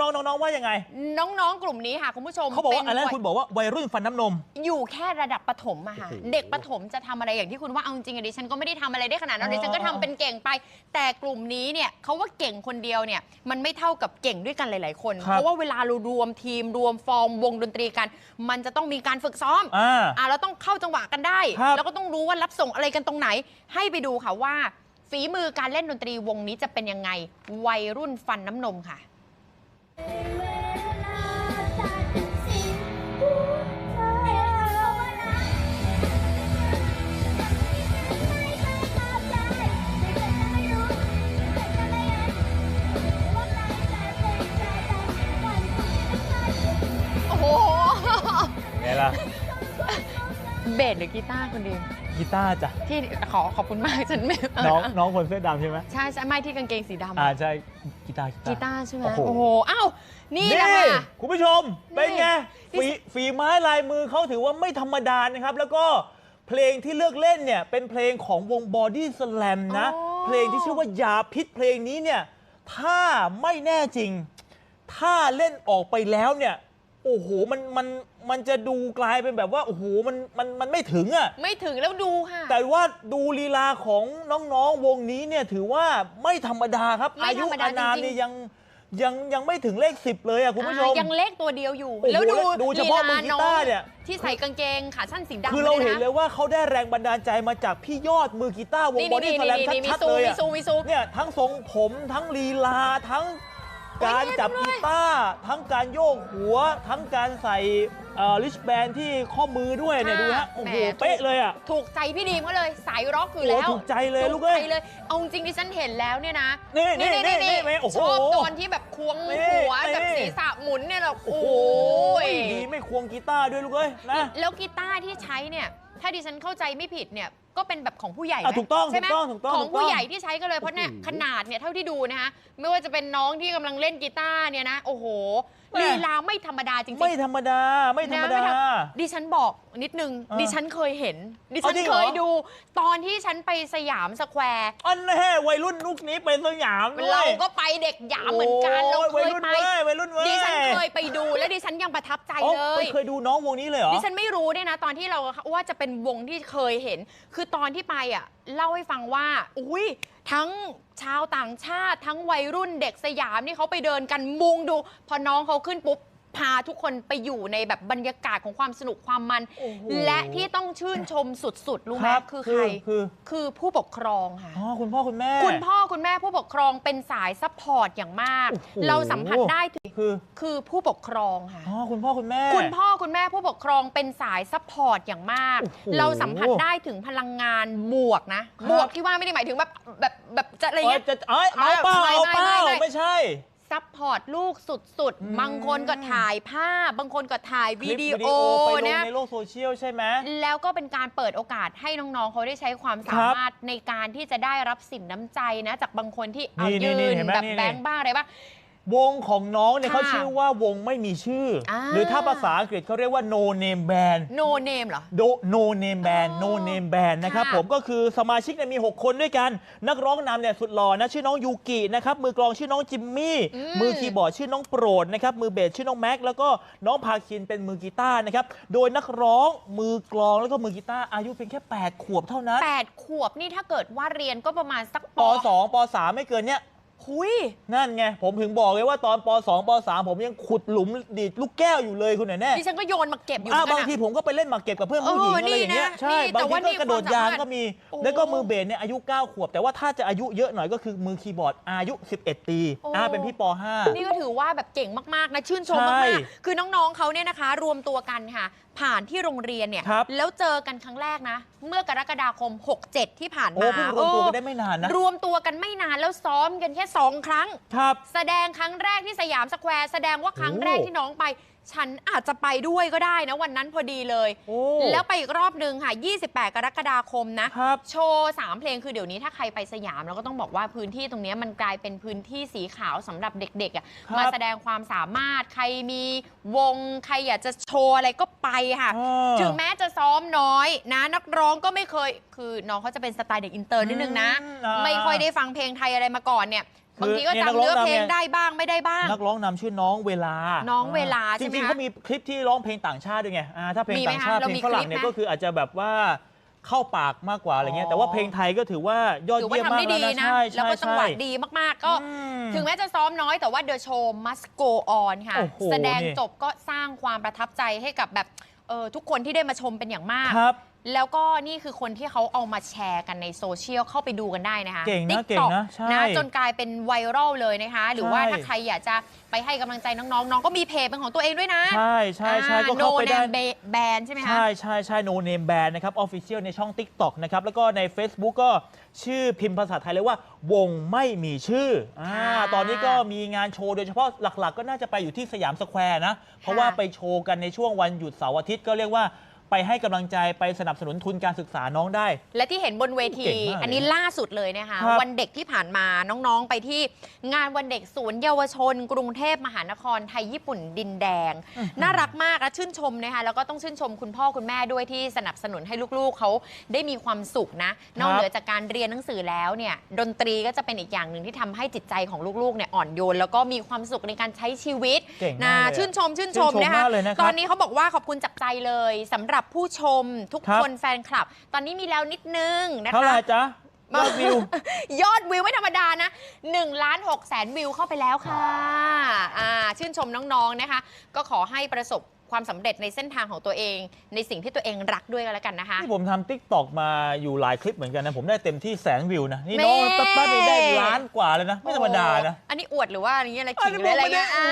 น้องๆน้องๆว่ายังไงน้องๆ กลุ่มนี้ค่ะคุณผู้ชมเขาบอกว่าป็อะไรวันะยคุณบอกว่าวัยรุ่นฟันน้ำนม อยู่แค่ระดับประถมอะค่ะโอ้โหเด็กประถมจะทำอะไรอย่างที่คุณว่าเอาจริงๆอะดิฉันก็ไม่ได้ทำอะไรได้ขนาดนั้นอ๋อดิฉันก็ทำเป็นเก่งไป แต่กลุ่มนี้เนี่ยเขาว่าเก่งคนเดียวเนี่ยมันไม่เท่ากับเก่งด้วยกันหลาย ๆ คนครับเพราะว่าเวลาเรารวมทีมรวมฟอร์มวงดนตรีกัน มันจะต้องมีการฝึกซ้อมอ่าอะเราต้องเข้าจังหวะกันได้ครับแล้วก็ต้องรู้ว่ารับส่งอะไรกันตรงไหน ให้ไปดูค่ะว่าฝีมือการเล่นดนตรีวงนี้จะเป็นยังไงวัยรุ่นฟันน้ำนมค่ะ เว เบสหรือกีตาร์คนเดียวกีตาร์จ้ะที่ขอขอบคุณมากฉันไม่น้องน้องคนเสื้อดำใช่ไหมใช่ใช่ไม่ที่กางเกงสีดำอ่าใช่กีตาร์กีตาร์ใช่ไหมโอ้โหโอ้โหอ้าวนี่แหละค่ะคุณผู้ชมเป็นไงนี่ฝีฝีไม้ลายมือเขาถือว่าไม่ธรรมดานะครับ แล้วก็เพลงที่เลือกเล่นเนี่ยเป็นเพลงของวงบอดี้สแลมนะอ๋อเพลงที่ชื่อว่ายาพิษเพลงนี้เนี่ยถ้าไม่แน่จริง ถ้าเล่นออกไปแล้วเนี่ย โอ้โหมันมันมันจะดูกลายเป็นแบบว่าโอ้โหมันมันมันไม่ถึงอะ่ะไม่ถึงแล้วดูค่ะ แต่ว่าดูลีลาของน้องๆวงนี้เนี่ยถือว่าไม่ธรรมดาครับ ไม่อาธยุรรมดาอานามจริงๆ เนี่ยยังยังยังไม่ถึงเลขสิบเลยอะคุณผู้ชม อ่ายังเล็กตัวเดียวอยู่ โอ้โหแล้วดูดูเฉพาะมือกีตาร์ลีลเนี่ย ที่ใส่กางเกงขาสั้นสีดำคือเราเห็นด้วเลยว่าเขาได้แรงบันดาลใจมาจากพี่ยอดมือกีตาร์วงนี่บอดี้นี่สแลมนี่นี่มีชัดซูๆมเลยมีอะซูมมีซูมเนี่ยทั้งทรงผมทั้งลีลาทั้ง การจับกีตาร์ทั้งการโยกหัว ทั้งการใส่ลิชแบนที่ข้อมือด้วยเนี่ยค่ะดูฮะโอ้โหแหมเป๊ะเลยอะถูกใจพี่ดีมก็เลยสายร็อกอยู่โอ้แล้วถูกใจเลยถูลูกเอ้ยใจเลยเอาจริงดิฉันเห็นแล้วเนี่ยนะนี่นี่นี่นี่นี่โอ้โหชอบตอนที่แบบควงนี่หัวนี่แบบศีรษะหมุนเนี่ยแบบโอ้โอ้โหยดีไม่ควงกีตาร์ด้วยลูกเอ้ยนะแล้วกีตาร์ที่ใช้เนี่ยถ้าดิฉันเข้าใจไม่ผิดเนี่ย ก็เป็นแบบของผู้ใหญ่ไหมอะถูกต้องใช่ไหมถูกต้องถูกต้องของถูกต้องผู้ใหญ่ที่ใช้ก็เลยเพราะเนี่ยโอ้โหขนาดเนี่ยเท่าที่ดูนะคะไม่ว่าจะเป็นน้องที่กำลังเล่นกีตาร์เนี่ยนะโอ้โหแม่ ลีลาไม่ธรรมดาจริงๆ ไม่ธรรมดา ไม่ธรรมดา นะไดิฉันบอกนิดนึงอ่าดิฉันเคยเห็น ดิฉัเอานจริงเหเครอยดู ตอนที่ฉันไปสยามสแควร์อันแน่วัยรุ่นลูกนี้เป็นสยามด้วยเราก็ไปเด็กหยามเหมือนกันเราโอ้เควัยยรุ่นไป เว้ยวัยรุ่นเว้ยดิฉันเคยไปดูและดิฉันยังประทับใจอ๋อเลไม่ย เคยดูน้องวงนี้เลยเหรอ ดิฉันไม่รู้เนี่ยนะ ตอนที่เราว่าจะเป็นวงที่เคยเห็น คือตอนที่ไปอะเล่าให้ฟังว่า อุ้ยทั้งชาวต่างชาติทั้งวัยรุ่นเด็กสยามนี่เขาไปเดินกันมุงดู พอน้องเขาขึ้นปุ๊บ พาทุกคนไปอยู่ในแบบบรรยากาศของความสนุกความมัน โอ้โหและที่ต้องชื่นชมสุดๆ รู้ไหมครับคือใครคือ คือผู้ปกครองค่ะ อ๋อคุณพ่อคุณแม่ คุณพ่อคุณแม่ผู้ปกครองเป็นสายซัพพอร์ตอย่างมาก โอ้โห เราสัมผัสได้ถึงคือคือผู้ปกครองค่ะ อ๋อคุณพ่อคุณแม่ คุณพ่อคุณแม่ผู้ปกครองเป็นสายซัพพอร์ตอย่างมาก โอ้โหเราสัมผัสได้ถึงพลังงานบวกนะ ครับ บวกที่ว่าไม่ได้หมายถึงแบบแบบแบบจะอะไรเอ้ยเงี้ย จะเอ้ยเอาเปล่าไม่เอาไม่เปล่าไม่ไม่ไม่ใช่ ซัพพอร์ตลูกสุดอืมๆบางคนก็ถ่ายภาพ บางคนก็ถ่ายวิดีคลิปโอไปลงเนี่ยในโลกโซเชียลใช่ไหมแล้วก็เป็นการเปิดโอกาสให้น้องๆเขาได้ใช้ความสามารถในการที่จะได้รับสินน้ำใจนะ จากบางคนที่เอานี่ยืนี่นเห็นไหมแบบนี่แบงค์บ้างอะไรบ้าง วงของน้องเนี่ยค่ะเขาชื่อว่าวงไม่มีชื่ออา หรือถ้าภาษาอังกฤษเขาเรียกว่า no name band no name เหรอ โด no name band อ๋อ no name band นะครับค่ะผมก็คือสมาชิกเนี่ยมี 6 คนด้วยกัน นักร้องนำเนี่ยสุดหล่อนะ ชื่อน้องยูกินะครับ มือกลองชื่อน้องจิมมี่ อืมมือคีย์บอร์ดชื่อน้องโปรดนะครับ มือเบสชื่อน้องแม็ก แล้วก็น้องพาคินเป็นมือกีตาร์นะครับ โดยนักร้องมือกลองแล้วก็มือกีตาร์อายุเพียงแค่ 8 ขวบเท่านั้น แปดขวบนี่ถ้าเกิดว่าเรียนก็ประมาณสักป2ป3ไม่เกินเนี้ย หุยนั่นไง ผมถึงบอกเลยว่าตอนป 2 ป 3 ผมยังขุดหลุมดีดลูกแก้วอยู่เลยคุณแน่แน่ดิฉันก็โยนมาเก็บอยู่อ่าเหมือนบางกันทีอะผมก็ไปเล่นหมากเก็บกับเพื่อนผู้หญิงเอออะไรอย่างเงี้ยนี่นะใช่นี่บางแต่ทีว่าก็นี่กระโดดยางก็มี โอ้แล้วก็มือเบสเนี่ยอายุ 9 ขวบ แต่ว่าถ้าจะอายุเยอะหน่อยก็คือมือคีย์บอร์ดอายุ 11 ปีโอ้ อ่าเป็นพี่ปนี่ก็ถือว่าแบบเก่งมากๆนะชื่นชมใช่มากๆคือน้องๆเขาเนี่ยนะคะ รวมตัวกันค่ะ ผ่านที่โรงเรียนเนี่ยครับ แล้วเจอกันครั้งแรกนะ เมื่อกรกฎาคม 67 ที่ผ่านโอ้มาเพิ่งรวมตัวกันได้ไม่นานนะ รวมตัวกันไม่นานแล้วซ้อมกันแค่2ครั้ง ครับ แสดงครั้งแรกที่สยามสแควร์แสดงว่าครั้งโอ้แรกที่น้องไป ฉันอาจจะไปด้วยก็ได้นะวันนั้นพอดีเลย โอ้ แล้วไปอีกรอบหนึ่งค่ะ 28 กรกฎาคมนะ ครับ โชว์ 3 เพลงคือเดี๋ยวนี้ถ้าใครไปสยามเราก็ต้องบอกว่าพื้นที่ตรงเนี้ยมันกลายเป็นพื้นที่สีขาวสำหรับเด็กๆอะครับมาแสดงความสามารถใครมีวงใครอยากจะโชว์อะไรก็ไปค่ะ อ่า ถึงแม้จะซ้อมน้อยนะ นักร้องก็ไม่เคย คือน้องเขาจะเป็นสไตล์เด็กอินเตอร์นิดนึงนะ อืมอ่า ไม่ค่อยได้ฟังเพลงไทยอะไรมาก่อนเนี่ย บางทีก็คือจำเนี่ยนักร้องเนื้อเพลงนำไงได้บ้างไม่ได้บ้าง นักร้องนำชื่อน้องเวลา น้องเวลาจใช่ไหมริงๆคะเขามีคลิปที่ร้องเพลงต่างชาติด้วยไงอ่าถ้าเพลงมีไหมต่างชาติคะเราเพลมีงฝรั่งเนี่ยคลิปไหมก็คืออาจจะแบบว่าเข้าปากมากกว่าอะไรเงี้ยอ๋อแต่ว่าเพลงไทยก็ถือว่ายอดถือว่าเยี่ยมทำมากได้แล้วดีนะนะใช่แล้วใช่ก็จังหวะใช่ดีมากๆ ก็อืมถึงแม้จะซ้อมน้อยแต่ว่า The Show must go on ค่ะโอ้โหแสดงนี่จบก็สร้างความประทับใจให้กับแบบเออทุกคนที่ได้มาชมเป็นอย่างมากครับ แล้วก็นี่คือคนที่เขาเอามาแชร์กันในโซเชียลเข้าไปดูกันได้นะคะเก่งนะ TikTok เก่งนะใช่จนกลายเป็นไวรัลเลยนะคะ หรือว่าใช่ถ้าใครอยากจะไปให้กำลังใจน้องๆ น้องก็มีเพจเป็นของตัวเองด้วยนะ ใช่ใช่ใช่อ่าก็เข้าไป No ได้ Name Band ใช่ไหมคะ ใช่ใช่ใช่ no name band นะครับ official ในช่อง TikTok นะครับ แล้วก็ใน Facebook ก็ชื่อพิมพ์ภาษาไทยเลยว่าวงไม่มีชื่ออ่าค่ะตอนนี้ก็มีงานโชว์โดยเฉพาะหลักๆ ก็น่าจะไปอยู่ที่สยามสแควร์นะ เพราะว่าไปโชว์กันในช่วงวันหยุดเสาร์อาทิตย์ก็เรียกว่า ไปให้กำลังใจไปสนับสนุนทุนการศึกษาน้องได้ และที่เห็นบนเวที เก่งมากเลยอันนี้ล่าสุดเลยนะคะ ครับวันเด็กที่ผ่านมาน้องๆไปที่งานวันเด็กศูนย์เยาวชน กรุงเทพมหานครไทยญี่ปุ่นดินแดงน่ารักมากและชื่นชมนะคะแล้วก็ต้องชื่นชมคุณพ่อคุณแม่ด้วยที่สนับสนุนให้ลูกๆเขาได้มีความสุขนะ นอกเหนือจากการเรียนหนังสือแล้วเนี่ยดนตรีก็จะเป็นอีกอย่างหนึ่งที่ทำให้จิตใจของลูกๆเนี่ยอ่อนโยนแล้วก็มีความสุขในการใช้ชีวิตเก่งมากนะเลยอะชื่นชมชื่นชมชื่นชมนะคะมากเลยนะครับ ตอนนี้เขาบอกว่าขอบคุณจากใจเลยสำหรับผู้ชมทุกครับ คนแฟนคลับ ตอนนี้มีแล้วนิดนึงนะคะเท่าไหร่จ๊ะยอดวิว ยอดวิวไม่ธรรมดานะ1ล้าน6แสนวิวเข้าไปแล้วค่ะอ่าชื่นชมน้องๆนะคะ ก็ขอให้ประสบความสำเร็จในเส้นทางของตัวเอง ในสิ่งที่ตัวเองรักด้วยกันแล้วกันนะคะนี่ผมทำ t ิ k t o k มาอยู่หลายคลิปเหมือนกันนะ ผมได้เต็มที่แสนวิวนะ นี่แม่น้องแป๊บๆนี่ได้ล้านกว่าเลยนะ ไม่ธรรมดานะ โอ้อันนี้อวดหรือว่าอันนี้อะไรอัขินงนี้หรืออะไรผมไม่ได้เงี้ยอะ